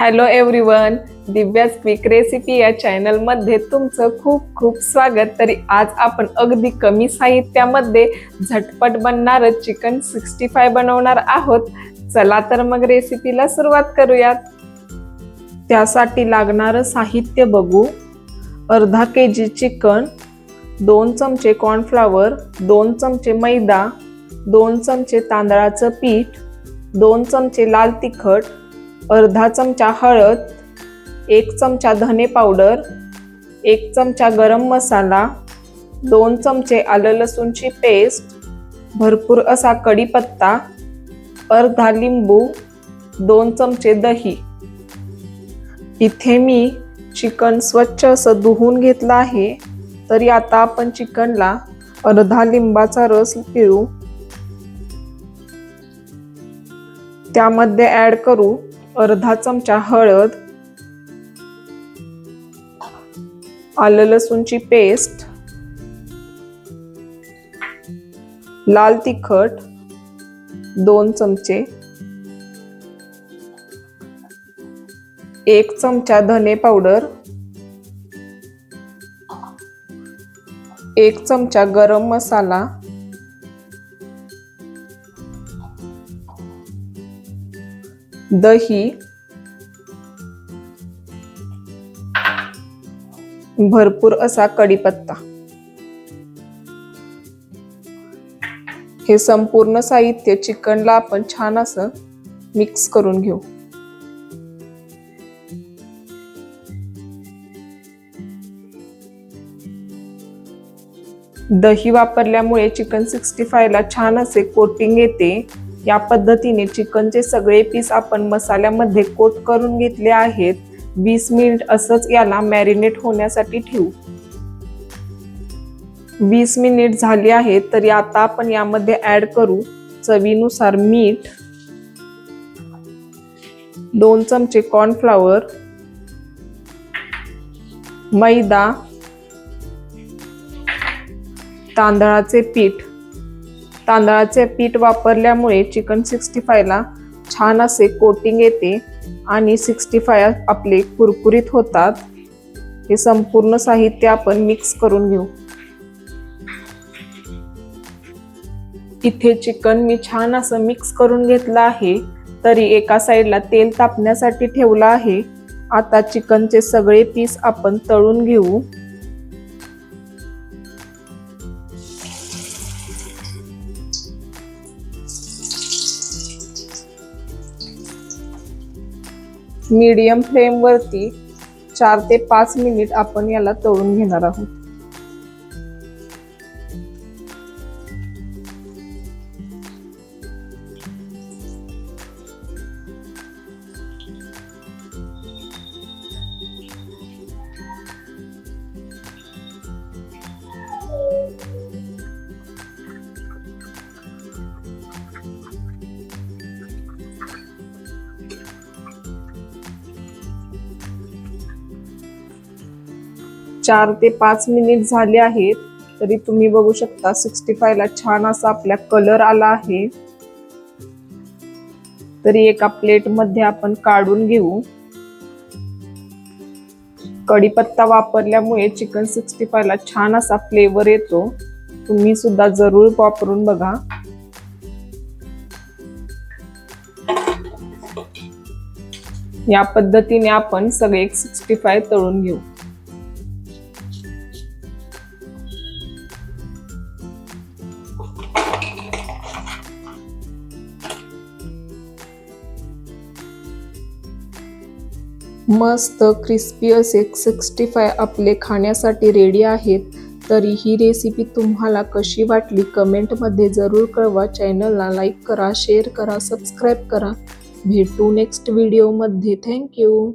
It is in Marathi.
हॅलो एव्हरीवन दिव्याच क्विक रेसिपी या चॅनलमध्ये तुमचं खूप खूप स्वागत. तरी आज आपण अगदी कमी साहित्यामध्ये झटपट बनणारं चिकन सिक्स्टी फाय बनवणार आहोत. चला तर मग रेसिपीला सुरुवात करूयात. त्यासाठी लागणारं साहित्य बघू. अर्धा के जी चिकन दोन चमचे कॉर्नफ्लावर दोन चमचे मैदा दोन चमचे तांदळाचं पीठ दोन चमचे लाल तिखट अर्धा चमचा हळद एक चमचा धने पावडर एक चमचा गरम मसाला दोन चमचे आलं लसूणची पेस्ट भरपूर असा कढीपत्ता अर्धा लिंबू दोन चमचे दही. इथे मी चिकन स्वच्छ असं धुवून घेतलं आहे तरी आता आपण चिकनला अर्धा लिंबाचा रस पिळू. त्यामध्ये ॲड करू अर्धा चमचा हळद आलं लसूणची पेस्ट लाल तिखट दोन चमचे एक चमचा धने पावडर एक चमचा गरम मसाला दही भरपूर असा कढीपत्ता. हे संपूर्ण साहित्य चिकनला आपण छान असं मिक्स करून घेऊ. दही वापरल्यामुळे चिकन सिक्स्टी फायला छान असे कोटिंग येते. या पद्धतीने चिकनचे सगळे पीस आपण मसाल्यामध्ये कोट करून घेतले आहेत. वीस मिनिट असंच याला मॅरिनेट होण्यासाठी ठेवू. वीस मिनिट झाली आहे तरी आता आपण यामध्ये ऍड करू चवीनुसार मीठ दोन चमचे कॉर्नफ्लावर मैदा तांदळाचे पीठ तांदळाचे पीठ वापरल्यामुळे चिकन सिक्स्टी फायला छान असे कोटिंग येते आणि सिक्स्टी फाय आपले कुरकुरीत होतात. हे संपूर्ण साहित्य आपण मिक्स करून घेऊ. इथे चिकन मी छान असं मिक्स करून घेतलं आहे. तरी एका साईडला तेल तापण्यासाठी ठेवलं आहे. आता चिकनचे सगळे पीस आपण तळून घेऊ. मीडियम फ्लेमवरती चार ते पाच मिनिट आपण याला तळून घेणार आहोत. चार ते पाच मिनिट झाले आहेत तरी तुम्ही बघू शकता सिक्स्टी फायला छान असा आपल्या कलर आला आहे. तरी एका प्लेटमध्ये आपण काढून घेऊ. कढीपत्ता वापरल्यामुळे चिकन सिक्स्टी फायला छान असा फ्लेवर येतो. तुम्ही सुद्धा जरूर वापरून बघा. या पद्धतीने आपण सगळे सिक्स्टी फाय तळून घेऊ. मस्त क्रिस्पी असे सिक्स्टी फाय आपले खाण्यासाठी रेडी आहेत. तरी ही रेसिपी तुम्हाला कशी वाटली कमेंटमध्ये जरूर कळवा. चॅनलला लाईक करा शेअर करा सबस्क्राईब करा. भेटू नेक्स्ट व्हिडिओमध्ये थँक्यू